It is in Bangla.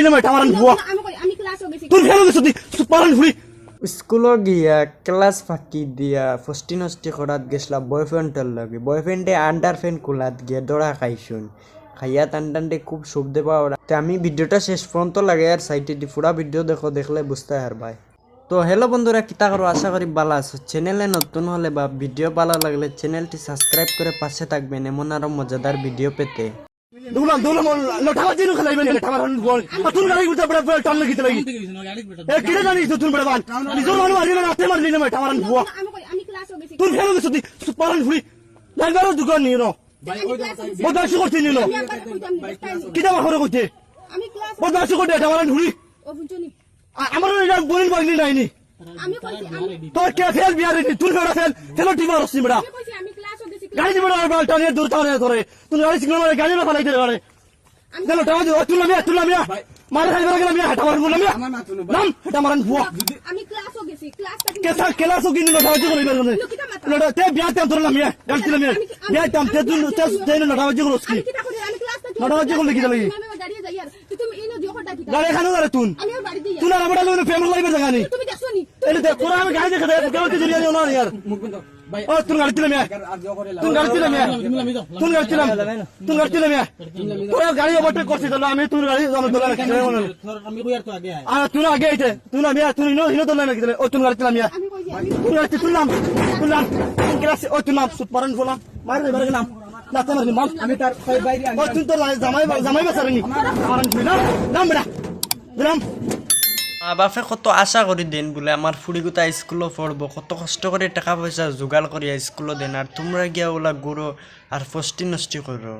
মারলি না এটা আমার গেছি। তোর ফেলো গেছো তুই পারান ফুড়ি স্কুলত গিয়া ক্লাস ফাঁকি দিয়া ফষ্টি নষ্টি করাত গেছিলাম বয়ফ্রেন্ডের লগে। বয়ফ্রেন্ডে আন্ডার ফ্যান কুলাত গিয়ে দৌড়া খাইছুন। খাইয়া টান টানটে খুব শব্দে পাওয়া তো আমি ভিডিওটা শেষ পর্যন্ত লাগে আর সাইটে দি পুরা ভিডিও দেখো দেখলে বুঝতে আর ভাই। তো হ্যালো বন্ধুরা কিতা করো আশা করি ভালো আছো। চ্যানেলে নতুন হলে বা ভিডিও ভালো লাগলে চ্যানেলটি সাবস্ক্রাইব করে পাশে থাকবেন এমন আরও মজাদার ভিডিও পেতে। দৌলাম দৌলাম লটা বাজি নো খেলাইবেন এটা আমার বল। তুই গাড়ি উঠে বড় বড় টান লাগি লাগি এ কিরে জানি তুই বড় বান? নিজর মানু মারলি না রাতে মারলি না আমি কই আমি ক্লাসও ফেলো গেছো। তুই পারান ফুড়ি লাইবারও দোকান নিয়ে নো। আমি ক্লাসও গেছি। বদমাশি করতে নিয়ে নো। আমি একবার কইতাম নি বুঝতাইনি। কিটা মাখরে করতে আমি ক্লাস বদমাশি করতে আমার ফুড়ি আমার এটা বলিন বাগলি নাইনি আমি কইছি আমি তোর কে ফেল বিয়ার নি তুই ফেল ফেলো টিম আর সিমড়া গাড়ি দিবড় আর বাল টানে দূর টানে ধরে তুই গাড়ি সিগন্যাল মারে গাড়ি না ফেলাই দে গাড়ি চলো টাকা দিও। তুই লামিয়া তুই লামিয়া মারে খাই বেলা গেলাম হাটা মারবো লামিয়া নাম হাটা মারান বুয়া আমি ক্লাসও গেছি ক্লাস কেসা কেলাসো কিনি লটা বাজি করে বের লুকিটা মাথা? লটা তে বিয়া তেম ধরে লামিয়া গাড়ি লামিয়া বিয়া তেম তে তুই তে তে লটা বাজি করে আমি কিটা করি? আমি ক্লাস কাটি নটা বাজে করলে কি? গাড়ি তুমি খানো গাড়ি তুই আমি আর বাড়ি দিই তুই না বড় লোক ফেমাস লাইবে জায়গা নি তুমি দেখছ নি? এলে দেখ আমি গাড়ি দেখে দেখ কেউ তো জড়িয়ে না ইয়ার। ও তুই গাড়ি লামিয়া তুই গাড়ি লামিয়া তুই গাড়ি লামিয়া তুই গাড়ি লামিয়া তোরা গাড়ি ওভারটেক করছিস তাহলে আমি তুই গাড়ি আমি তোলা রাখছি। আর তুই আগে আইতে। তুই না তুই নাকি ও তুই গাড়ি আমি তুই গাড়ি তুই নাম তুই নাম। তুই ক্লাস ও তুই নাম সুত পারন ফলাম মার দে বারে নাম। না তোমার নাম আমি তার বাইরে ও তুই তো জামাই জামাই বাসারনি। ফুল নাম নাম বেটা। নাম। মা বাপে কত আশা করি দেন বলে আমার ফুড়িগুতা স্কুলও পড়ব কত কষ্ট করে টাকা পয়সা জোগাড় করিয়া স্কুলও দেন আর তোমরা গিয়া ওলা গুরো আর ফষ্টি নষ্টি করো